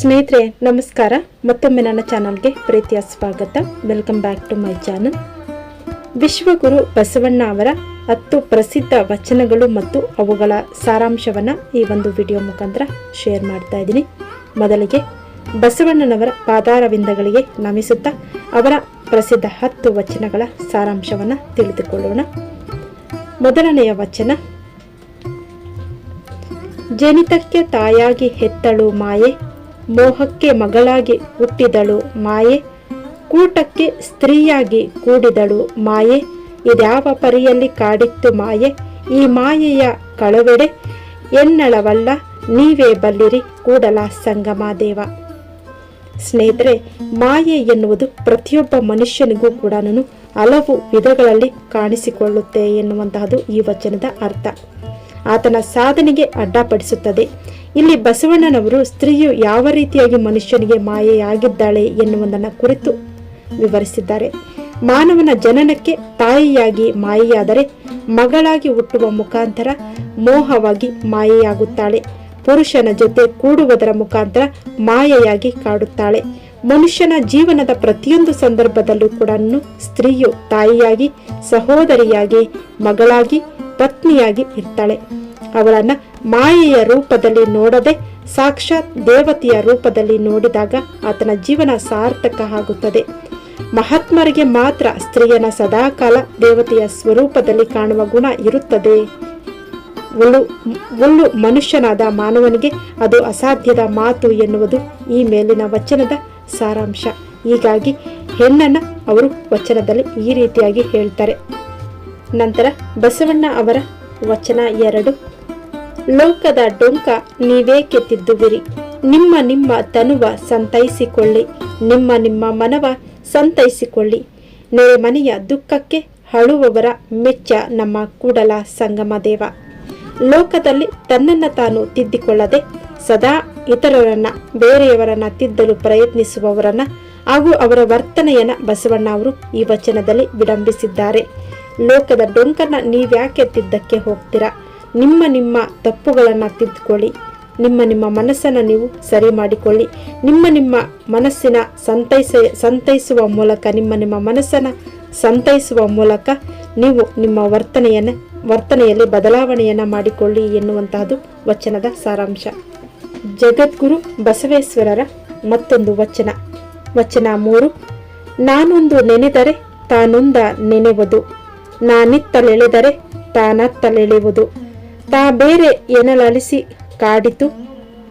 ಸ್ನೇಹಿತರೆ, ನಮಸ್ಕಾರ. ಮತ್ತೊಮ್ಮೆ ನನ್ನ ಚಾನಲ್ಗೆ ಪ್ರೀತಿಯ ಸ್ವಾಗತ. Welcome back to my channel Vishwaguru Basavanna ಅವರ ಹತ್ತು ಪ್ರಸಿದ್ಧ ವಚನಗಳು ಮತ್ತು ಅವುಗಳ ಸಾರಾಂಶವನ್ನು ಈ ಒಂದು ವಿಡಿಯೋ ಮುಖಾಂತರ ಶೇರ್ ಮಾಡ್ತಾ ಇದ್ದೀನಿ. ಮೊದಲಿಗೆ ಬಸವಣ್ಣನವರ ಪಾದಾರವಿಂದಗಳಿಗೆ ನಮಿಸುತ್ತಾ ಅವರ ಪ್ರಸಿದ್ಧ ಹತ್ತು ವಚನಗಳ ಸಾರಾಂಶವನ್ನು ತಿಳಿದುಕೊಳ್ಳೋಣ. ಮೊದಲನೆಯ ವಚನ, ಜನಿತಕ್ಕೆ ತಾಯಾಗಿ ಹೆತ್ತಳು ಮಾಯೆ ಮೋಹಕ್ಕೆ ಮಗಳಾಗಿ ಹುಟ್ಟಿದಳು ಮಾಯೆ. ಕೂಟಕ್ಕೆ ಸ್ತ್ರೀಯಾಗಿ ಕೂಡಿದಳು ಮಾಯೆ. ಇದ್ಯಾವ ಪರಿಯಲ್ಲಿ ಕಾಡಿತ್ತು ಮಾಯೆ? ಈ ಮಾಯೆಯ ಕಳವೆಡೆ ಎನ್ನಳವಲ್ಲ, ನೀವೇ ಬಲ್ಲಿರಿ ಕೂಡಲ ಸಂಗಮಾದೇವ. ಸ್ನೇಹಿತರೆ, ಮಾಯೆ ಎನ್ನುವುದು ಪ್ರತಿಯೊಬ್ಬ ಮನುಷ್ಯನಿಗೂ ಕೂಡ ಹಲವು ವಿಧಗಳಲ್ಲಿ ಕಾಣಿಸಿಕೊಳ್ಳುತ್ತೆ ಎನ್ನುವಂತಹದ್ದು ಈ ವಚನದ ಅರ್ಥ. ಆತನ ಸಾಧನೆಗೆ ಅಡ್ಡಪಡಿಸುತ್ತದೆ. ಇಲ್ಲಿ ಬಸವಣ್ಣನವರು ಸ್ತ್ರೀಯು ಯಾವ ರೀತಿಯಾಗಿ ಮನುಷ್ಯನಿಗೆ ಮಾಯೆಯಾಗಿದ್ದಾಳೆ ಎನ್ನುವುದನ್ನು ಕುರಿತು ವಿವರಿಸಿದ್ದಾರೆ. ಮಾನವನ ಜನನಕ್ಕೆ ತಾಯಿಯಾಗಿ ಮಾಯೆಯಾದರೆ ಮಗಳಾಗಿ ಹುಟ್ಟುವ ಮುಖಾಂತರ ಮೋಹವಾಗಿ ಮಾಯೆಯಾಗುತ್ತಾಳೆ. ಪುರುಷನ ಜೊತೆ ಕೂಡುವುದರ ಮುಖಾಂತರ ಮಾಯೆಯಾಗಿ ಕಾಡುತ್ತಾಳೆ. ಮನುಷ್ಯನ ಜೀವನದ ಪ್ರತಿಯೊಂದು ಸಂದರ್ಭದಲ್ಲೂ ಕೂಡ ಸ್ತ್ರೀಯು ತಾಯಿಯಾಗಿ, ಸಹೋದರಿಯಾಗಿ, ಮಗಳಾಗಿ ಪತ್ನಿಯಾಗಿ ಇರ್ತಾಳೆ. ಅವಳನ್ನ ಮಾಯೆಯ ರೂಪದಲ್ಲಿ ನೋಡದೆ, ಸಾಕ್ಷಾತ್ ದೇವತೆಯ ರೂಪದಲ್ಲಿ ನೋಡಿದಾಗ ಆತನ ಜೀವನ ಸಾರ್ಥಕ ಆಗುತ್ತದೆ. ಮಹಾತ್ಮರಿಗೆ ಮಾತ್ರ ಸ್ತ್ರೀಯನ ಸದಾಕಾಲ ದೇವತೆಯ ಸ್ವರೂಪದಲ್ಲಿ ಕಾಣುವ ಗುಣ ಇರುತ್ತದೆ. ಒಳ್ಳು ಒಳ್ಳು ಮನುಷ್ಯನಾದ ಮಾನವನಿಗೆ ಅದು ಅಸಾಧ್ಯದ ಮಾತು ಎನ್ನುವುದು ಈ ಮೇಲಿನ ವಚನದ ಸಾರಾಂಶ. ಹೀಗಾಗಿ ಹೆಣ್ಣನ್ನು ಅವರು ವಚನದಲ್ಲಿ ಈ ರೀತಿಯಾಗಿ ಹೇಳ್ತಾರೆ. ನಂತರ ಬಸವಣ್ಣ ಅವರ ವಚನ ಎರಡು. ಲೋಕದ ಡೊಂಕ ನೀವೇ ಕೆತ್ತಿದ್ದುವಿರಿ. ನಿಮ್ಮ ನಿಮ್ಮ ತನುವ ಸಂತೈಸಿಕೊಳ್ಳಿ. ನಿಮ್ಮ ನಿಮ್ಮ ಮನವ ಸಂತೈಸಿಕೊಳ್ಳಿ. ನೆರೆಮನೆಯ ದುಃಖಕ್ಕೆ ಹಳುವವರ ಮೆಚ್ಚ ನಮ್ಮ ಕೂಡಲ ಸಂಗಮ ದೇವ. ಲೋಕದಲ್ಲಿ ತನ್ನನ್ನು ತಾನು ತಿದ್ದಿಕೊಳ್ಳದೆ ಸದಾ ಇತರರನ್ನ, ಬೇರೆಯವರನ್ನ ತಿದ್ದಲು ಪ್ರಯತ್ನಿಸುವವರನ್ನ ಹಾಗೂ ಅವರ ವರ್ತನೆಯನ್ನ ಬಸವಣ್ಣ ಅವರು ಈ ವಚನದಲ್ಲಿ ವಿಡಂಬಿಸಿದ್ದಾರೆ ಲೋಕದ ಡೊಂಕನ್ನ ನೀವ್ಯಾಕೆ ತಿದ್ದಕ್ಕೆ ಹೋಗ್ತೀರಾ? ನಿಮ್ಮ ನಿಮ್ಮ ತಪ್ಪುಗಳನ್ನು ತಿದ್ದುಕೊಳ್ಳಿ ನಿಮ್ಮ ನಿಮ್ಮ ಮನಸ್ಸನ್ನು ನೀವು ಸರಿ ಮಾಡಿಕೊಳ್ಳಿ. ನಿಮ್ಮ ನಿಮ್ಮ ಮನಸ್ಸಿನ ಸಂತೈಸ, ಸಂತೈಸುವ ಮೂಲಕ, ನಿಮ್ಮ ನಿಮ್ಮ ಮನಸ್ಸನ್ನು ಸಂತೈಸುವ ಮೂಲಕ ನೀವು ನಿಮ್ಮ ವರ್ತನೆಯನ್ನು, ವರ್ತನೆಯಲ್ಲಿ ಬದಲಾವಣೆಯನ್ನು ಮಾಡಿಕೊಳ್ಳಿ ಎನ್ನುವಂತಹದ್ದು ವಚನದ ಸಾರಾಂಶ. ಜಗದ್ಗುರು ಬಸವೇಶ್ವರರ ಮತ್ತೊಂದು ವಚನ. ವಚನ ಮೂರು, ನಾನೊಂದು ನೆನೆದರೆ ತಾನೊಂದ ನೆನೆವುದು. ನಾನಿತ್ತಲೆಳೆದರೆ ತಾನತ್ತಲೆಳೆಯುವುದು ತಾ ಬೇರೆ ಎನಲಲಿಸಿ ಕಾಡಿತು.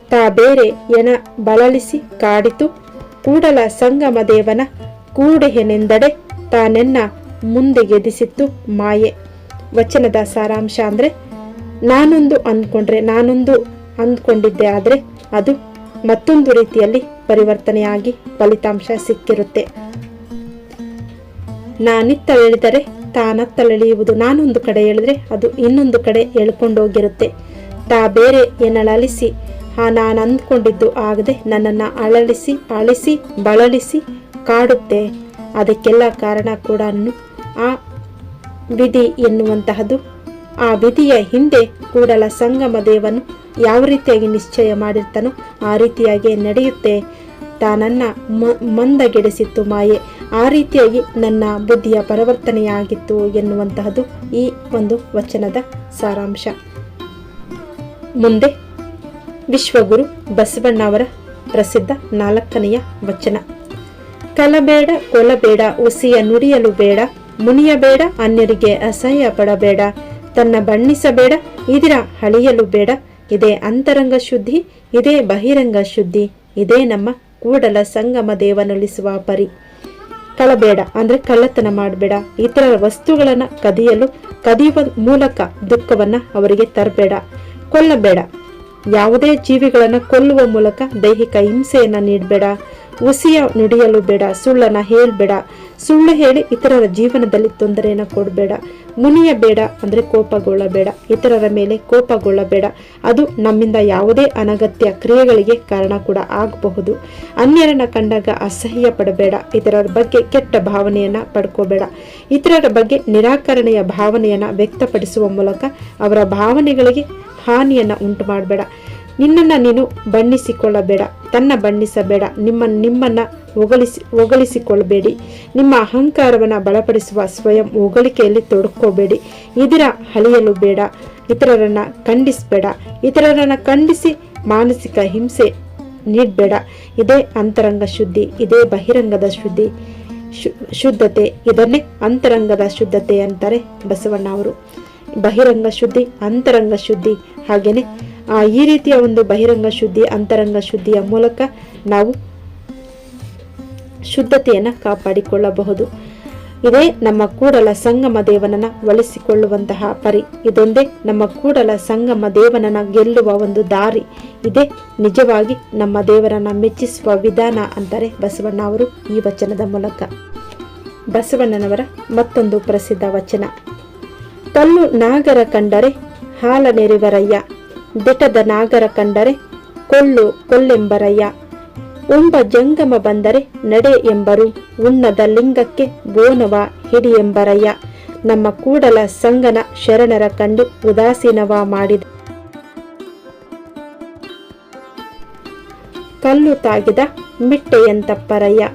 ತಾ ಬೇರೆ ಎನ ಬಳಲಿಸಿ ಕಾಡಿತು. ಕೂಡಲ ಸಂಗಮ ದೇವನ ಕೂಡೆಹೆನೆಂದಡೆ ತಾನೆನ್ನ ಮುಂದೆ ಗೆದಿಸಿತ್ತು ಮಾಯೆ. ವಚನದ ಸಾರಾಂಶ ಅಂದರೆ, ನಾನೊಂದು ಅಂದ್ಕೊಂಡ್ರೆ, ನಾನೊಂದು ಅಂದ್ಕೊಂಡಿದ್ದೆ ಆದರೆ ಅದು ಮತ್ತೊಂದು ರೀತಿಯಲ್ಲಿ ಪರಿವರ್ತನೆಯಾಗಿ ಫಲಿತಾಂಶ ಸಿಕ್ಕಿರುತ್ತೆ. ನಾನಿತ್ತಳೆಳಿದರೆ ತಾನತ್ತಳೆಳೆಯುವುದು ನಾನೊಂದು ಕಡೆ ಹೇಳಿದ್ರೆ ಅದು ಇನ್ನೊಂದು ಕಡೆ ಎಳ್ಕೊಂಡೋಗಿರುತ್ತೆ. ತಾ ಬೇರೆ ಎನ್ನಳಲಿಸಿ ಆ ನಾನು ಅಂದ್ಕೊಂಡಿದ್ದು ಆಗದೆ ನನ್ನನ್ನು ಅಳಲಿಸಿ, ಅಳಿಸಿ, ಬಳಲಿಸಿ ಕಾಡುತ್ತೆ. ಅದಕ್ಕೆಲ್ಲ ಕಾರಣ ಕೂಡ ಆ ವಿಧಿ ಎನ್ನುವಂತಹದ್ದು ಆ ವಿಧಿಯ ಹಿಂದೆ ಕೂಡಲ ಸಂಗಮ ದೇವನು ಯಾವ ರೀತಿಯಾಗಿ ನಿಶ್ಚಯ ಮಾಡಿರ್ತಾನೋ ಆ ರೀತಿಯಾಗಿ ನಡೆಯುತ್ತೆ. ತಾನನ್ನ ಮಂದಗೆಡಿಸಿತ್ತು ಮಾಯೆ. ಆ ರೀತಿಯಾಗಿ ನನ್ನ ಬುದ್ಧಿಯ ಪರಿವರ್ತನೆಯಾಗಿತ್ತು ಎನ್ನುವಂತಹದ್ದು ಈ ಒಂದು ವಚನದ ಸಾರಾಂಶ. ಮುಂದೆ ವಿಶ್ವಗುರು ಬಸವಣ್ಣವರ ಪ್ರಸಿದ್ಧ ನಾಲ್ಕನೆಯ ವಚನ. ಕಲಬೇಡ, ಕೊಲಬೇಡ ಉಸಿಯ ನುಡಿಯಲು ಬೇಡ, ಮುನಿಯಬೇಡ, ಅನ್ಯರಿಗೆ ಅಸಹ್ಯ ಪಡಬೇಡ ತನ್ನ ಬಣ್ಣಿಸಬೇಡ, ಇದಿರ ಹಳಿಯಲು ಬೇಡ, ಇದೇ ಅಂತರಂಗ ಶುದ್ಧಿ, ಇದೇ ಬಹಿರಂಗ ಶುದ್ಧಿ, ಇದೇ ನಮ್ಮ ಕೂಡಲ ಸಂಗಮ ದೇವನೊಲಿಸುವ ಪರಿ. ಕಳಬೇಡ, ಅಂದ್ರೆ ಕಳ್ಳತನ ಮಾಡಬೇಡ. ಇತರ ವಸ್ತುಗಳನ್ನ ಕದಿಯಲು, ಕದಿಯುವ ಮೂಲಕ ದುಃಖವನ್ನ ಅವರಿಗೆ ತರಬೇಡ. ಕೊಲ್ಲಬೇಡ. ಯಾವುದೇ ಜೀವಿಗಳನ್ನ ಕೊಲ್ಲುವ ಮೂಲಕ ದೈಹಿಕ ಹಿಂಸೆಯನ್ನ ನೀಡಬೇಡ. ಉಸಿಯ ನುಡಿಯಲು ಬೇಡ, ಸುಳ್ಳನ್ನ ಹೇಳ್ಬೇಡ. ಸುಳ್ಳು ಹೇಳಿ ಇತರರ ಜೀವನದಲ್ಲಿ ತೊಂದರೆಯನ್ನ ಕೊಡಬೇಡ. ಮುನಿಯ ಬೇಡ ಅಂದ್ರೆ ಕೋಪಗೊಳ್ಳಬೇಡ. ಇತರರ ಮೇಲೆ ಕೋಪಗೊಳ್ಳಬೇಡ. ಅದು ನಮ್ಮಿಂದ ಯಾವುದೇ ಅನಗತ್ಯ ಕ್ರಿಯೆಗಳಿಗೆ ಕಾರಣ ಕೂಡ ಆಗಬಹುದು. ಅನ್ಯರನ್ನ ಕಂಡಾಗ ಅಸಹ್ಯ ಪಡಬೇಡ. ಇತರರ ಬಗ್ಗೆ ಕೆಟ್ಟ ಭಾವನೆಯನ್ನ ಪಡ್ಕೋಬೇಡ. ಇತರರ ಬಗ್ಗೆ ನಿರಾಕರಣೆಯ ಭಾವನೆಯನ್ನ ವ್ಯಕ್ತಪಡಿಸುವ ಮೂಲಕ ಅವರ ಭಾವನೆಗಳಿಗೆ ಹಾನಿಯನ್ನ ಉಂಟು ಮಾಡಬೇಡ ನಿನ್ನನ್ನು ನೀನು ಬಣ್ಣಿಸಿಕೊಳ್ಳಬೇಡ, ತನ್ನ ಬಣ್ಣಿಸಬೇಡ, ನಿಮ್ಮ ನಿಮ್ಮನ್ನು ಹೊಗಳಿಸಿ, ಹೊಗಳಿಸಿಕೊಳ್ಳಬೇಡಿ. ನಿಮ್ಮ ಅಹಂಕಾರವನ್ನು ಬಲಪಡಿಸುವ ಸ್ವಯಂ ಹೊಗಳಿಕೆಯಲ್ಲಿ ತೊಡಕೋಬೇಡಿ. ಇದರ ಅಳಿಯಲು ಬೇಡ, ಇತರರನ್ನು ಖಂಡಿಸಬೇಡ, ಇತರರನ್ನು ಖಂಡಿಸಿ ಮಾನಸಿಕ ಹಿಂಸೆ ನೀಡಬೇಡ. ಇದೇ ಅಂತರಂಗ ಶುದ್ಧಿ, ಇದೇ ಬಹಿರಂಗದ ಶುದ್ಧಿ ಶುದ್ಧತೆ. ಇದನ್ನೇ ಅಂತರಂಗದ ಶುದ್ಧತೆ ಅಂತಾರೆ ಬಸವಣ್ಣ ಅವರು. ಬಹಿರಂಗ ಶುದ್ಧಿ, ಅಂತರಂಗ ಶುದ್ಧಿ ಹಾಗೆಯೇ ಈ ರೀತಿಯ ಒಂದು ಬಹಿರಂಗ ಶುದ್ಧಿ, ಅಂತರಂಗ ಶುದ್ಧಿಯ ಮೂಲಕ ನಾವು ಶುದ್ಧತೆಯನ್ನು ಕಾಪಾಡಿಕೊಳ್ಳಬಹುದು. ಇದೇ ನಮ್ಮ ಕೂಡಲ ಸಂಗಮ ದೇವನನ್ನು ಒಲಿಸಿಕೊಳ್ಳುವಂತಹ ಪರಿ. ಇದೊಂದೇ ನಮ್ಮ ಕೂಡಲ ಸಂಗಮ ದೇವನನ್ನ ಗೆಲ್ಲುವ ಒಂದು ದಾರಿ. ಇದೇ ನಿಜವಾಗಿ ನಮ್ಮ ದೇವರನ್ನ ಮೆಚ್ಚಿಸುವ ವಿಧಾನ ಅಂತಾರೆ ಬಸವಣ್ಣ ಅವರು ಈ ವಚನದ ಮೂಲಕ. ಬಸವಣ್ಣನವರ ಮತ್ತೊಂದು ಪ್ರಸಿದ್ಧ ವಚನ. ಕಲ್ಲು ನಾಗರ ಕಂಡರೆ ಹಾಲ ನೆರೆವರಯ್ಯ. ದಿಟದ ನಾಗರ ಕಂಡರೆ ಕೊಳ್ಳು ಕೊಲ್ಲೆಂಬರಯ್ಯ ಉಂಬ ಜಂಗಮ ಬಂದರೆ ನಡೆ ಎಂಬರು. ಉಣ್ಣದ ಲಿಂಗಕ್ಕೆ ಬೋನವ ಹಿಡಿ ಎಂಬರಯ್ಯ ನಮ್ಮ ಕೂಡಲ ಸಂಗನ ಶರಣರ ಕಂಡು ಉದಾಸೀನವ ಮಾಡಿದ. ಕಲ್ಲು ತಾಗಿದ ಮಿಟ್ಟೆಯಂತಪ್ಪರಯ್ಯ.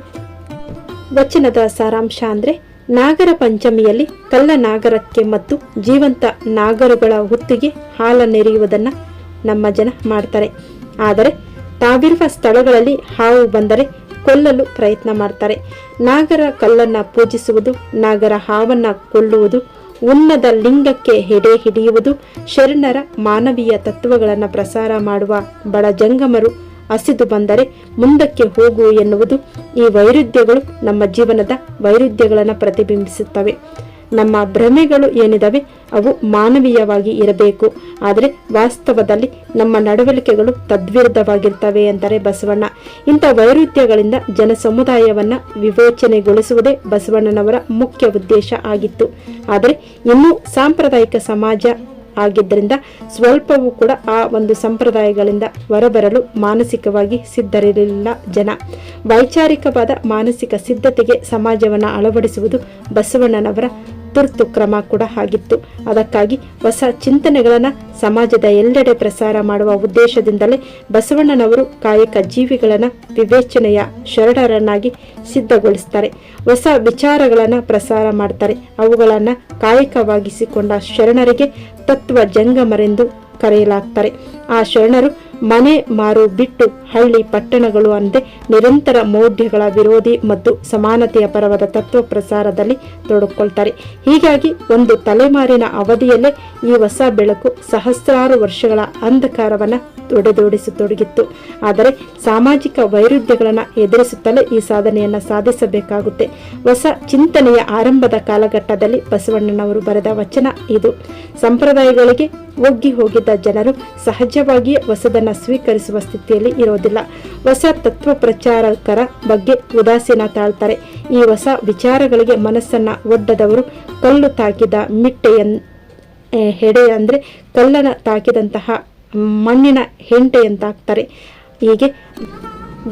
ವಚನದ ಸಾರಾಂಶ ಅಂದ್ರೆ ನಾಗರ ಪಂಚಮಿಯಲ್ಲಿ ಕಲ್ಲ ನಾಗರಕ್ಕೆ ಮತ್ತು ಜೀವಂತ ನಾಗರುಗಳ ಹುತ್ತಿಗೆ ಹಾಲ ನೆರೆಯುವುದನ್ನ ನಮ್ಮ ಜನ ಮಾಡ್ತಾರೆ. ಆದರೆ ತಾವಿರುವ ಸ್ಥಳಗಳಲ್ಲಿ ಹಾವು ಬಂದರೆ ಕೊಲ್ಲಲು ಪ್ರಯತ್ನ ಮಾಡ್ತಾರೆ. ನಾಗರ ಕಲ್ಲನ್ನ ಪೂಜಿಸುವುದು, ನಾಗರ ಹಾವನ್ನ ಕೊಲ್ಲುವುದು ಉನ್ನದ ಲಿಂಗಕ್ಕೆ ಹೆಡೆ ಹಿಡಿಯುವುದು, ಶರಣರ ಮಾನವೀಯ ತತ್ವಗಳನ್ನು ಪ್ರಸಾರ ಮಾಡುವ ಬಡ ಜಂಗಮರು ಹಸಿದು ಬಂದರೆ ಮುಂದಕ್ಕೆ ಹೋಗು ಎನ್ನುವುದು ಈ ವೈರುಧ್ಯಗಳು ನಮ್ಮ ಜೀವನದ ವೈರುಧ್ಯಗಳನ್ನು ಪ್ರತಿಬಿಂಬಿಸುತ್ತವೆ. ನಮ್ಮ ಭ್ರಮೆಗಳು ಏನಿದಾವೆ? ಅವು ಮಾನವೀಯವಾಗಿ ಇರಬೇಕು. ಆದರೆ ವಾಸ್ತವದಲ್ಲಿ ನಮ್ಮ ನಡವಳಿಕೆಗಳು ತದ್ವಿರುದ್ಧವಾಗಿರ್ತವೆ ಎಂದರೆ ಬಸವಣ್ಣ. ಇಂಥ ವೈರುಧ್ಯಗಳಿಂದ ಜನ ಸಮುದಾಯವನ್ನ ವಿವೇಚನೆಗೊಳಿಸುವುದೇ ಬಸವಣ್ಣನವರ ಮುಖ್ಯ ಉದ್ದೇಶ ಆಗಿತ್ತು. ಆದರೆ ಇನ್ನೂ ಸಾಂಪ್ರದಾಯಿಕ ಸಮಾಜ ಆಗಿದ್ದರಿಂದ ಸ್ವಲ್ಪವೂ ಕೂಡ ಆ ಒಂದು ಸಂಪ್ರದಾಯಗಳಿಂದ ಹೊರಬರಲು ಮಾನಸಿಕವಾಗಿ ಸಿದ್ಧರಿರಲಿಲ್ಲ ಜನ. ವೈಚಾರಿಕವಾದ ಮಾನಸಿಕ ಸಿದ್ಧತೆಗೆ ಸಮಾಜವನ್ನು ಅಳವಡಿಸುವುದು ಬಸವಣ್ಣನವರ ತುರ್ತು ಕ್ರಮ ಕೂಡ ಆಗಿತ್ತು. ಅದಕ್ಕಾಗಿ ಹೊಸ ಚಿಂತನೆಗಳನ್ನು ಸಮಾಜದ ಎಲ್ಲೆಡೆ ಪ್ರಸಾರ ಮಾಡುವ ಉದ್ದೇಶದಿಂದಲೇ ಬಸವಣ್ಣನವರು ಕಾಯಕ ಜೀವಿಗಳನ್ನು ವಿವೇಚನೆಯ ಶರಣರನ್ನಾಗಿ ಸಿದ್ಧಗೊಳಿಸ್ತಾರೆ. ಹೊಸ ವಿಚಾರಗಳನ್ನು ಪ್ರಸಾರ ಮಾಡ್ತಾರೆ. ಅವುಗಳನ್ನು ಕಾಯಕವಾಗಿಸಿಕೊಂಡ ಶರಣರಿಗೆ ತತ್ವ ಜಂಗಮರೆಂದು ಕರೆಯಲಾಗ್ತಾರೆ. ಆ ಶರಣರು ಮನೆ ಮಾರು ಬಿಟ್ಟು ಹಳ್ಳಿ ಪಟ್ಟಣಗಳು ಅಂದೆ ನಿರಂತರ ಮೌಢ್ಯಗಳ ವಿರೋಧಿ ಮತ್ತು ಸಮಾನತೆಯ ಪರವಾದ ತತ್ವ ಪ್ರಸಾರದಲ್ಲಿ ತೊಡಕೊಳ್ತಾರೆ. ಹೀಗಾಗಿ ಒಂದು ತಲೆಮಾರಿನ ಅವಧಿಯಲ್ಲೇ ಈ ಹೊಸ ಬೆಳಕು ಸಹಸ್ರಾರು ವರ್ಷಗಳ ಅಂಧಕಾರವನ್ನು ತೊಡೆದೋಡಿಸತೊಡಗಿತ್ತು. ಆದರೆ ಸಾಮಾಜಿಕ ವೈರುಧ್ಯಗಳನ್ನು ಎದುರಿಸುತ್ತಲೇ ಈ ಸಾಧನೆಯನ್ನು ಸಾಧಿಸಬೇಕಾಗುತ್ತೆ. ಹೊಸ ಚಿಂತನೆಯ ಆರಂಭದ ಕಾಲಘಟ್ಟದಲ್ಲಿ ಬಸವಣ್ಣನವರು ಬರೆದ ವಚನ ಇದು. ಸಂಪ್ರದಾಯಗಳಿಗೆ ಒಗ್ಗಿ ಹೋಗಿದ್ದ ಜನರು ಸಹಜವಾಗಿಯೇ ಹೊಸದನ್ನು ಸ್ವೀಕರಿಸುವ ಸ್ಥಿತಿಯಲ್ಲಿ ಇರೋದಿಲ್ಲ. ಹೊಸ ತತ್ವ ಪ್ರಚಾರಕರ ಬಗ್ಗೆ ಉದಾಸೀನ ತಾಳ್ತಾರೆ. ಈ ಹೊಸ ವಿಚಾರಗಳಿಗೆ ಮನಸ್ಸನ್ನ ಒಡ್ಡದವರು ಕಲ್ಲು ತಾಕಿದ ಮಿಟ್ಟೆಯನ್ ಹೆಡೆ ಅಂದರೆ ಕಲ್ಲನ್ನು ತಾಕಿದಂತಹ ಮಣ್ಣಿನ ಹೆಂಟೆಯಂತಾಗ್ತಾರೆ. ಹೀಗೆ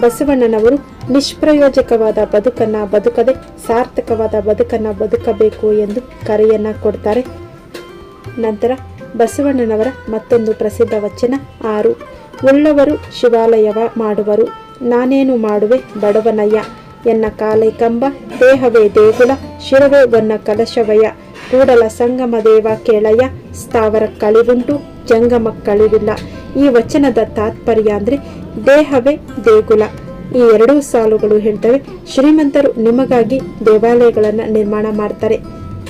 ಬಸವಣ್ಣನವರು ನಿಷ್ಪ್ರಯೋಜಕವಾದ ಬದುಕನ್ನು ಬದುಕದೆ ಸಾರ್ಥಕವಾದ ಬದುಕನ್ನು ಬದುಕಬೇಕು ಎಂದು ಕರೆಯನ್ನು ಕೊಡ್ತಾರೆ. ನಂತರ ಬಸವಣ್ಣನವರ ಮತ್ತೊಂದು ಪ್ರಸಿದ್ಧ ವಚನ ಆರು. ಉಳ್ಳವರು ಶಿವಾಲಯವ ಮಾಡುವರು. ನಾನೇನು ಮಾಡುವೆ? ಬಡವನಯ್ಯ. ಎನ್ನ ಕಾಲೈ ಕಂಬ, ದೇಹವೇ ದೇಗುಲ, ಶಿರವೇ ಒನ್ನ ಕಲಶವಯ. ಕೂಡಲ ಸಂಗಮ ದೇವ ಕೇಳಯ್ಯ, ಸ್ಥಾವರ ಕಳಿವುಂಟು, ಜಂಗಮ ಕಳಿವಿಲ್ಲ. ಈ ವಚನದ ತಾತ್ಪರ್ಯ ಅಂದ್ರೆ ದೇಹವೇ ದೇಗುಲ. ಈ ಎರಡೂ ಸಾಲುಗಳು ಹೇಳ್ತವೆ, ಶ್ರೀಮಂತರು ನಿಮಗಾಗಿ ದೇವಾಲಯಗಳನ್ನು ನಿರ್ಮಾಣ ಮಾಡ್ತಾರೆ.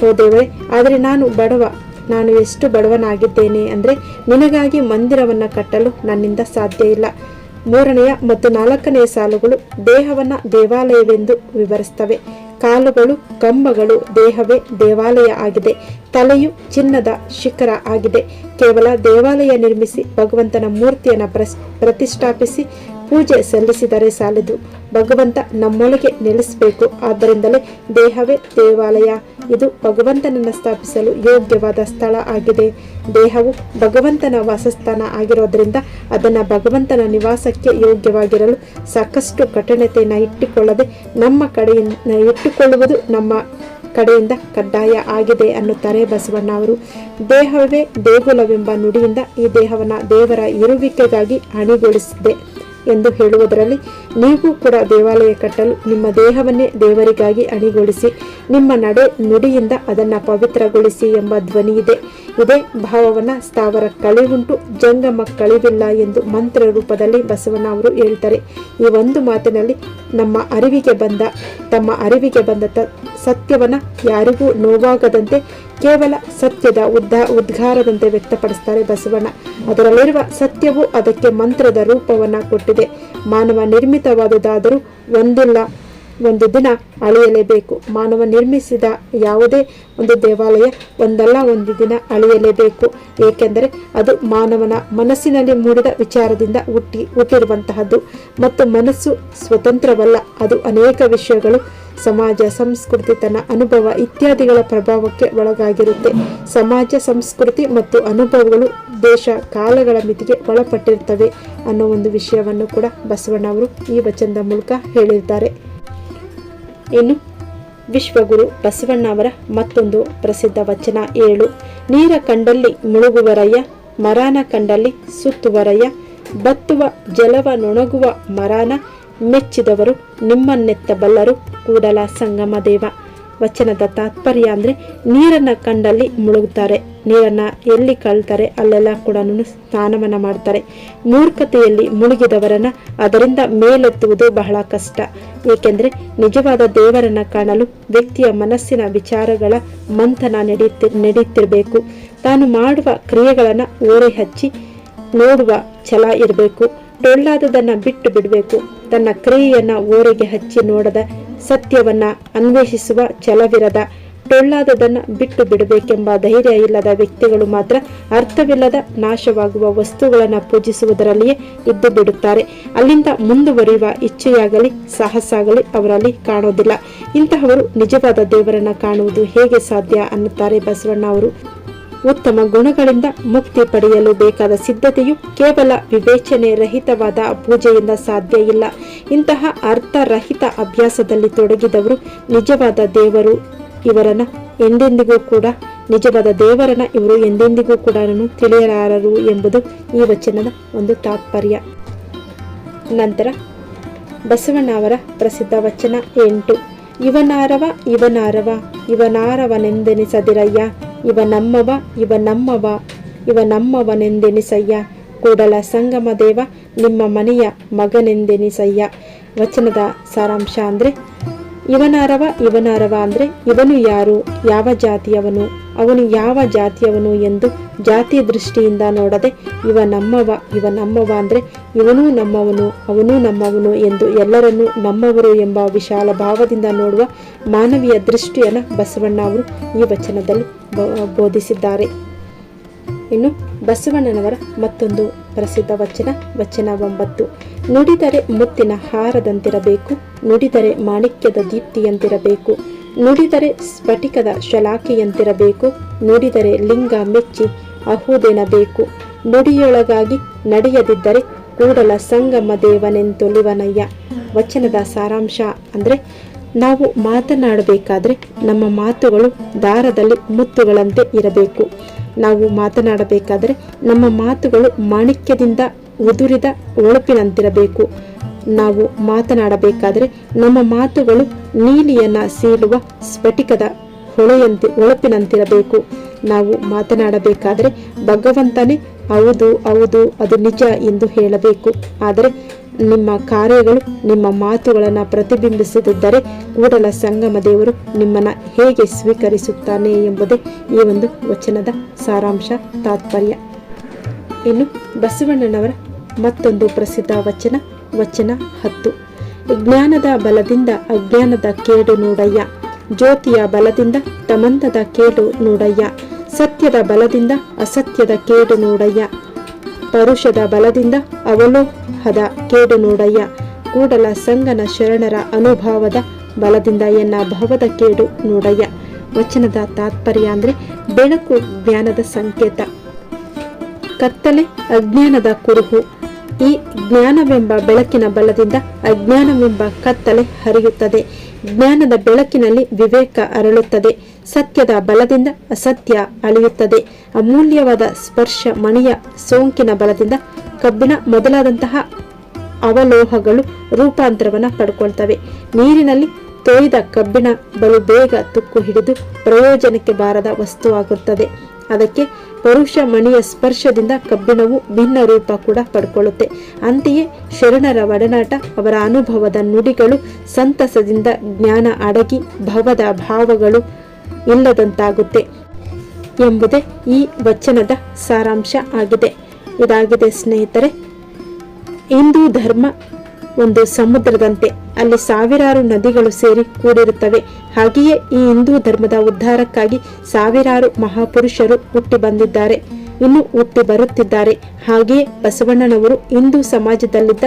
ಓ ದೇವರೇ, ಆದರೆ ನಾನು ಬಡವ. ನಾನು ಎಷ್ಟು ಬಡವನಾಗಿದ್ದೇನೆ ಅಂದರೆ ನಿನಗಾಗಿ ಮಂದಿರವನ್ನು ಕಟ್ಟಲು ನನ್ನಿಂದ ಸಾಧ್ಯ ಇಲ್ಲ. ಮೂರನೆಯ ಮತ್ತು ನಾಲ್ಕನೆಯ ಸಾಲುಗಳು ದೇಹವನ್ನು ದೇವಾಲಯವೆಂದು ವಿವರಿಸ್ತವೆ ಕಾಲುಗಳು, ಕಂಬಗಳು ದೇಹವೇ ದೇವಾಲಯ ಆಗಿದೆ. ತಲೆಯು ಚಿನ್ನದ ಶಿಖರ ಆಗಿದೆ. ಕೇವಲ ದೇವಾಲಯ ನಿರ್ಮಿಸಿ ಭಗವಂತನ ಮೂರ್ತಿಯನ್ನು ಪ್ರತಿಷ್ಠಾಪಿಸಿ ಪೂಜೆ ಸಲ್ಲಿಸಿದರೆ ಸಾಲದು. ಭಗವಂತ ನಮ್ಮೊಳಗೆ ನೆಲೆಸಬೇಕು. ಆದ್ದರಿಂದಲೇ ದೇಹವೇ ದೇವಾಲಯ. ಇದು ಭಗವಂತನನ್ನು ಸ್ಥಾಪಿಸಲು ಯೋಗ್ಯವಾದ ಸ್ಥಳ ಆಗಿದೆ. ದೇಹವು ಭಗವಂತನ ವಾಸಸ್ಥಾನ ಆಗಿರೋದ್ರಿಂದ ಅದನ್ನು ಭಗವಂತನ ನಿವಾಸಕ್ಕೆ ಯೋಗ್ಯವಾಗಿರಲು ಸಾಕಷ್ಟು ಕಠಿಣತೆಯನ್ನು ಇಟ್ಟುಕೊಳ್ಳದೆ ನಮ್ಮ ಕಡೆಯಿಂದ ಇಟ್ಟುಕೊಳ್ಳುವುದು ನಮ್ಮ ಕಡೆಯಿಂದ ಕಡ್ಡಾಯ ಆಗಿದೆ ಅನ್ನುತ್ತಾರೆ ಬಸವಣ್ಣ ಅವರು. ದೇಹವೇ ದೇಗುಲವೆಂಬ ನುಡಿಯಿಂದ ಈ ದೇಹವನ್ನು ದೇವರ ಇರುವಿಕೆಗಾಗಿ ಅಣಿಗೊಳಿಸಿದೆ. ಎಂದು ಹೇಳುವುದರಲ್ಲಿ ನೀವು ಕೂಡ ದೇವಾಲಯ ಕಟ್ಟಲು ನಿಮ್ಮ ದೇಹವನ್ನೇ ದೇವರಿಗಾಗಿ ಅಣಿಗೊಳಿಸಿ, ನಿಮ್ಮ ನಡೆ ನುಡಿಯಿಂದ ಅದನ್ನು ಪವಿತ್ರಗೊಳಿಸಿ ಎಂಬ ಧ್ವನಿ ಇದೆ. ಇದೇ ಭಾವವನ್ನು ಸ್ಥಾವರ ಕಳಿವುಂಟು, ಜಂಗಮ ಕಳಿವಿಲ್ಲ ಎಂದು ಮಂತ್ರ ರೂಪದಲ್ಲಿ ಬಸವಣ್ಣ ಅವರು ಹೇಳ್ತಾರೆ. ಈ ಒಂದು ಮಾತಿನಲ್ಲಿ ನಮ್ಮ ಅರಿವಿಗೆ ಬಂದ, ತಮ್ಮ ಅರಿವಿಗೆ ಬಂದ ತ ಸತ್ಯವನ್ನು ಯಾರಿಗೂ ನೋವಾಗದಂತೆ ಕೇವಲ ಸತ್ಯದ ಉದ್ದ ಉದ್ಗಾರದಂತೆ ವ್ಯಕ್ತಪಡಿಸ್ತಾರೆ ಬಸವಣ್ಣ. ಅದರಲ್ಲಿರುವ ಸತ್ಯವು ಅದಕ್ಕೆ ಮಂತ್ರದ ರೂಪವನ್ನ ಕೊಟ್ಟಿದೆ. ಮಾನವ ನಿರ್ಮಿತವಾದುದಾದರೂ ಒಂದಿಲ್ಲ, ಒಂದು ದಿನ ಅಳಿಯಲೇಬೇಕು. ಮಾನವ ನಿರ್ಮಿಸಿದ ಯಾವುದೇ ಒಂದು ದೇವಾಲಯ ಒಂದಲ್ಲ, ಒಂದು ದಿನ ಅಳಿಯಲೇಬೇಕು. ಏಕೆಂದರೆ ಅದು ಮಾನವನ ಮನಸ್ಸಿನಲ್ಲಿ ಮೂಡಿದ ವಿಚಾರದಿಂದ ಹುಟ್ಟಿ, ಹುಟ್ಟಿರುವಂತಹದ್ದು. ಮತ್ತು ಮನಸ್ಸು ಸ್ವತಂತ್ರವಲ್ಲ. ಅದು ಅನೇಕ ವಿಷಯಗಳು ಸಮಾಜ, ಸಂಸ್ಕೃತಿ, ತನ್ನ ಅನುಭವ ಇತ್ಯಾದಿಗಳ ಪ್ರಭಾವಕ್ಕೆ ಒಳಗಾಗಿರುತ್ತೆ. ಸಮಾಜ, ಸಂಸ್ಕೃತಿ ಮತ್ತು ಅನುಭವಗಳು ದೇಶ, ಕಾಲಗಳ ಮಿತಿಗೆ ಒಳಪಟ್ಟಿರ್ತವೆ ಅನ್ನೋ ಒಂದು ವಿಷಯವನ್ನು ಕೂಡ ಬಸವಣ್ಣ ಅವರು ಈ ವಚನದ ಮೂಲಕ ಹೇಳಿದ್ದಾರೆ. ಇನ್ನು ವಿಶ್ವಗುರು ಬಸವಣ್ಣ ಅವರ ಮತ್ತೊಂದು ಪ್ರಸಿದ್ಧ ವಚನ ಏಳು. ನೀರ ಕಂಡಲ್ಲಿ ಮುಳುಗುವರಯ್ಯ ಮರಾನ ಕಂಡಲ್ಲಿ ಸುತ್ತುವರಯ್ಯ ಬತ್ತುವ, ಜಲವ, ನೊಣಗುವ ಮರಾನ ಮೆಚ್ಚಿದವರು ನಿಮ್ಮನ್ನೆತ್ತಬಲ್ಲರು ಕೂಡಲ ಸಂಗಮ ದೇವ. ವಚನದ ತಾತ್ಪರ್ಯ ಅಂದರೆ ನೀರನ್ನು ಕಂಡಲ್ಲಿ ಮುಳುಗುತ್ತಾರೆ. ನೀರನ್ನು ಎಲ್ಲಿ ಕಳ್ತಾರೆ ಅಲ್ಲೆಲ್ಲ ಕೂಡ ಸ್ನಾನವನ್ನು ಮಾಡ್ತಾರೆ. ಮೂರ್ಖತೆಯಲ್ಲಿ ಮುಳುಗಿದವರನ್ನ ಅದರಿಂದ ಮೇಲೆತ್ತುವುದು ಬಹಳ ಕಷ್ಟ. ಏಕೆಂದರೆ ನಿಜವಾದ ದೇವರನ್ನ ಕಾಣಲು ವ್ಯಕ್ತಿಯ ಮನಸ್ಸಿನ ವಿಚಾರಗಳ ಮಂಥನ ನಡೆಯುತ್ತಿ ನಡೆಯುತ್ತಿರಬೇಕು ತಾನು ಮಾಡುವ ಕ್ರಿಯೆಗಳನ್ನು ಓರೆ ಹಚ್ಚಿ ನೋಡುವ ಛಲ ಇರಬೇಕು. ಟೊಳ್ಳಾದದನ್ನು ಬಿಟ್ಟು ಬಿಡಬೇಕು. ತನ್ನ ಕ್ರಿಯೆಯನ್ನ ಓರೆಗೆ ಹಚ್ಚಿ ನೋಡದ, ಸತ್ಯವನ್ನ ಅನ್ವೇಷಿಸುವ ಛಲವಿರದ ಟೊಳ್ಳಾದದನ್ನು ಬಿಟ್ಟು ಬಿಡಬೇಕೆಂಬ ಧೈರ್ಯ ಇಲ್ಲದ ವ್ಯಕ್ತಿಗಳು ಮಾತ್ರ ಅರ್ಥವಿಲ್ಲದ ನಾಶವಾಗುವ ವಸ್ತುಗಳನ್ನು ಪೂಜಿಸುವುದರಲ್ಲಿಯೇ ಇದ್ದು ಬಿಡುತ್ತಾರೆ. ಅಲ್ಲಿಂದ ಮುಂದುವರಿಯುವ ಇಚ್ಛೆಯಾಗಲಿ, ಸಾಹಸಾಗಲಿ ಅವರಲ್ಲಿ ಕಾಣೋದಿಲ್ಲ. ಇಂತಹವರು ನಿಜವಾದ ದೇವರನ್ನ ಕಾಣುವುದು ಹೇಗೆ ಸಾಧ್ಯ ಅನ್ನುತ್ತಾರೆ ಬಸವಣ್ಣ ಅವರು. ಉತ್ತಮ ಗುಣಗಳಿಂದ ಮುಕ್ತಿ ಪಡೆಯಲು ಬೇಕಾದ ಸಿದ್ಧತೆಯು ಕೇವಲ ವಿವೇಚನೆ ರಹಿತವಾದ ಪೂಜೆಯಿಂದ ಸಾಧ್ಯ ಇಲ್ಲ. ಇಂತಹ ಅರ್ಥರಹಿತ ಅಭ್ಯಾಸದಲ್ಲಿ ತೊಡಗಿದವರು ನಿಜವಾದ ದೇವರು ಇವರನ್ನ ಎಂದೆಂದಿಗೂ ಕೂಡ, ನಿಜವಾದ ದೇವರನ್ನ ಇವರು ಎಂದೆಂದಿಗೂ ಕೂಡ ತಿಳಿಯಲಾರರು ಎಂಬುದು ಈ ವಚನದ ಒಂದು ತಾತ್ಪರ್ಯ. ನಂತರ ಬಸವಣ್ಣ ಅವರ ಪ್ರಸಿದ್ಧ ವಚನ ಎಂಟು. ಇವನಾರವ ಇವನಾರವ, ಇವನಾರವನೆಂದೆನಿಸದಿರಯ್ಯ ಇವ ನಮ್ಮವ ಇವ ನಮ್ಮವ, ಇವ ನಮ್ಮವನೆಂದೆನಿಸಯ್ಯ ಕೂಡಲ ಸಂಗಮ ದೇವ, ನಿಮ್ಮ ಮನೆಯ ಮಗನೆಂದೆನಿಸಯ್ಯ ವಚನದ ಸಾರಾಂಶ ಅಂದರೆ, ಇವನಾರವ ಇವನಾರವ ಅಂದರೆ ಇವನು ಯಾರು, ಯಾವ ಜಾತಿಯವನು? ಅವನು ಯಾವ ಜಾತಿಯವನು ಎಂದು ಜಾತಿ ದೃಷ್ಟಿಯಿಂದ ನೋಡದೆ, ಇವ ನಮ್ಮವ ಇವ ನಮ್ಮವ ಅಂದರೆ ಇವನೂ ನಮ್ಮವನು, ಅವನೂ ನಮ್ಮವನು ಎಂದು ಎಲ್ಲರನ್ನೂ ನಮ್ಮವರು ಎಂಬ ವಿಶಾಲ ಭಾವದಿಂದ ನೋಡುವ ಮಾನವೀಯ ದೃಷ್ಟಿಯನ್ನು ಬಸವಣ್ಣ ಅವರು ಈ ವಚನದಲ್ಲಿ ಬೋಧಿಸಿದ್ದಾರೆ. ಇನ್ನು ಬಸವಣ್ಣನವರ ಮತ್ತೊಂದು ಪ್ರಸಿದ್ಧ ವಚನ ವಚನ ಒಂಬತ್ತು. ನುಡಿದರೆ ಮುತ್ತಿನ ಹಾರದಂತಿರಬೇಕು, ನುಡಿದರೆ ಮಾಣಿಕ್ಯದ ದೀಪ್ತಿಯಂತಿರಬೇಕು. ನುಡಿದರೆ ಸ್ಫಟಿಕದ ಶಲಾಕೆಯಂತಿರಬೇಕು ನುಡಿದರೆ ಲಿಂಗ ಮೆಚ್ಚಿ ಅಹುದೆನಬೇಕು. ನುಡಿಯೊಳಗಾಗಿ ನಡೆಯದಿದ್ದರೆ ಕೂಡಲ ಸಂಗಮ ದೇವನೆಂತೊಲಿವನಯ್ಯ ವಚನದ ಸಾರಾಂಶ ಅಂದರೆ, ನಾವು ಮಾತನಾಡಬೇಕಾದ್ರೆ ನಮ್ಮ ಮಾತುಗಳು ದಾರದಲ್ಲಿ ಮುತ್ತುಗಳಂತೆ ಇರಬೇಕು. ನಾವು ಮಾತನಾಡಬೇಕಾದರೆ ನಮ್ಮ ಮಾತುಗಳು ಮಾಣಿಕ್ಯದಿಂದ ಉದುರಿದ ಒಳಪಿನಂತಿರಬೇಕು ನಾವು ಮಾತನಾಡಬೇಕಾದರೆ ನಮ್ಮ ಮಾತುಗಳು ನೀಲಿಯನ್ನ ಸೀಳುವ ಸ್ಫಟಿಕದ ಹೊಳೆಯಂತೆ ಹೊಳಪಿನಂತಿರಬೇಕು. ನಾವು ಮಾತನಾಡಬೇಕಾದರೆ ಭಗವಂತನೇ ಹೌದು ಹೌದು, ಅದು ನಿಜ ಎಂದು ಹೇಳಬೇಕು. ಆದರೆ ನಿಮ್ಮ ಕಾರ್ಯಗಳು, ನಿಮ್ಮ ಮಾತುಗಳನ್ನು ಪ್ರತಿಬಿಂಬಿಸದಿದ್ದರೆ ಕೂಡಲ ಸಂಗಮ ದೇವರು ನಿಮ್ಮನ್ನು ಹೇಗೆ ಸ್ವೀಕರಿಸುತ್ತಾನೆ ಎಂಬುದೇ ಈ ಒಂದು ವಚನದ ಸಾರಾಂಶ, ತಾತ್ಪರ್ಯ. ಇನ್ನು ಬಸವಣ್ಣನವರ ಮತ್ತೊಂದು ಪ್ರಸಿದ್ಧ ವಚನ ವಚನ ಹತ್ತು. ಜ್ಞಾನದ ಬಲದಿಂದ ಅಜ್ಞಾನದ ಕೇಡು ನೋಡಯ್ಯ. ಜ್ಯೋತಿಯ ಬಲದಿಂದ ತಮಂತದ ಕೇಡು ನೋಡಯ್ಯ. ಸತ್ಯದ ಬಲದಿಂದ ಅಸತ್ಯದ ಕೇಡು ನೋಡಯ್ಯ. ಪರುಷದ ಬಲದಿಂದ ಅವಲೋಹದ ಕೇಡು ನೋಡಯ್ಯ. ಕೂಡಲ ಸಂಗನ ಶರಣರ ಅನುಭಾವದ ಬಲದಿಂದ ಎನ್ನ ಭಾವದ ಕೇಡು ನೋಡಯ್ಯ. ವಚನದ ತಾತ್ಪರ್ಯ ಅಂದರೆ ಬೆಳಕು ಜ್ಞಾನದ ಸಂಕೇತ. ಕತ್ತಲೆ ಅಜ್ಞಾನದ ಕುರುಹು. ಈ ಜ್ಞಾನವೆಂಬ ಬೆಳಕಿನ ಬಲದಿಂದ ಅಜ್ಞಾನವೆಂಬ ಕತ್ತಲೆ ಹರಿಯುತ್ತದೆ. ಜ್ಞಾನದ ಬೆಳಕಿನಲ್ಲಿ ವಿವೇಕ ಅರಳುತ್ತದೆ. ಸತ್ಯದ ಬಲದಿಂದ ಅಸತ್ಯ ಅಳಿಯುತ್ತದೆ. ಅಮೂಲ್ಯವಾದ ಸ್ಪರ್ಶ ಮಣಿಯ ಸೋಂಕಿನ ಬಲದಿಂದ ಕಬ್ಬಿಣ ಮೊದಲಾದಂತಹ ಅವಲೋಹಗಳು ರೂಪಾಂತರವನ್ನು ಪಡ್ಕೊಳ್ತವೆ. ನೀರಿನಲ್ಲಿ ತೋಯ್ದ ಕಬ್ಬಿಣ ಬಲು ಬೇಗ ತುಕ್ಕು ಹಿಡಿದು ಪ್ರಯೋಜನಕ್ಕೆ ಬಾರದ ವಸ್ತುವಾಗುತ್ತದೆ ಅದಕ್ಕೆ ಪರುಷ ಮಣಿಯ ಸ್ಪರ್ಶದಿಂದ ಕಬ್ಬಿಣವು ಭಿನ್ನ ರೂಪ ಕೂಡ ಪಡ್ಕೊಳ್ಳುತ್ತೆ. ಅಂತೆಯೇ ಶರಣರ ಒಡನಾಟ ಅವರ ಅನುಭವದ ನುಡಿಗಳು ಸಂತಸದಿಂದ ಜ್ಞಾನ ಅಡಗಿ ಭವದ ಭಾವಗಳು ಇಲ್ಲದಂತಾಗುತ್ತೆ ಎಂಬುದೇ ಈ ವಚನದ ಸಾರಾಂಶ ಆಗಿದೆ. ಇದಾಗಿದೆ ಸ್ನೇಹಿತರೆ, ಹಿಂದೂ ಧರ್ಮ ಒಂದು ಸಮುದ್ರದಂತೆ. ಅಲ್ಲಿ ಸಾವಿರಾರು ನದಿಗಳು ಸೇರಿ ಕೂಡಿರುತ್ತವೆ. ಹಾಗೆಯೇ ಈ ಹಿಂದೂ ಧರ್ಮದ ಉದ್ಧಾರಕ್ಕಾಗಿ ಸಾವಿರಾರು ಮಹಾಪುರುಷರು ಹುಟ್ಟಿ ಬಂದಿದ್ದಾರೆ. ಇನ್ನು ಹುಟ್ಟಿ ಬರುತ್ತಿದ್ದಾರೆ. ಹಾಗೆಯೇ ಬಸವಣ್ಣನವರು ಹಿಂದೂ ಸಮಾಜದಲ್ಲಿದ್ದ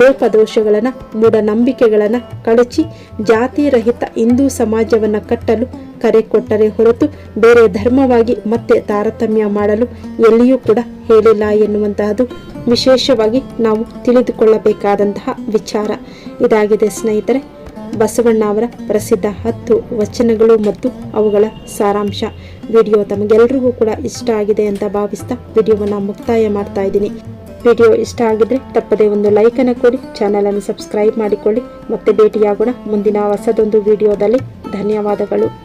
ಲೋಪದೋಷಗಳನ್ನು, ಮೂಢನಂಬಿಕೆಗಳನ್ನು ಕಳಚಿ ಜಾತಿ ರಹಿತ ಹಿಂದೂ ಸಮಾಜವನ್ನು ಕಟ್ಟಲು ಕರೆ ಕೊಟ್ಟರೆ ಹೊರತು ಬೇರೆ ಧರ್ಮವಾಗಿ ಮತ್ತೆ ತಾರತಮ್ಯ ಮಾಡಲು ಎಲ್ಲಿಯೂ ಕೂಡ ಹೇಳಿಲ್ಲ ಎನ್ನುವಂತಹದ್ದು ವಿಶೇಷವಾಗಿ ನಾವು ತಿಳಿದುಕೊಳ್ಳಬೇಕಾದಂತಹ ವಿಚಾರ ಇದಾಗಿದೆ ಸ್ನೇಹಿತರೆ. ಬಸವಣ್ಣ ಅವರ ಪ್ರಸಿದ್ಧ ಹತ್ತು ವಚನಗಳು ಮತ್ತು ಅವುಗಳ ಸಾರಾಂಶ. ವಿಡಿಯೋ ತಮಗೆಲ್ಲರಿಗೂ ಕೂಡ ಇಷ್ಟ ಆಗಿದೆ ಅಂತ ಭಾವಿಸ್ತಾ ವಿಡಿಯೋವನ್ನು ಮುಕ್ತಾಯ ಮಾಡ್ತಾ ಇದ್ದೀನಿ. ವಿಡಿಯೋ ಇಷ್ಟ ಆಗಿದ್ರೆ ತಪ್ಪದೇ ಒಂದು ಲೈಕನ್ನು ಕೊಡಿ ಚಾನಲನ್ನು ಸಬ್ಸ್ಕ್ರೈಬ್ ಮಾಡಿಕೊಳ್ಳಿ. ಮತ್ತೆ ಭೇಟಿಯಾಗೋಣ ಮುಂದಿನ ಹೊಸದೊಂದು ವಿಡಿಯೋದಲ್ಲಿ. ಧನ್ಯವಾದಗಳು.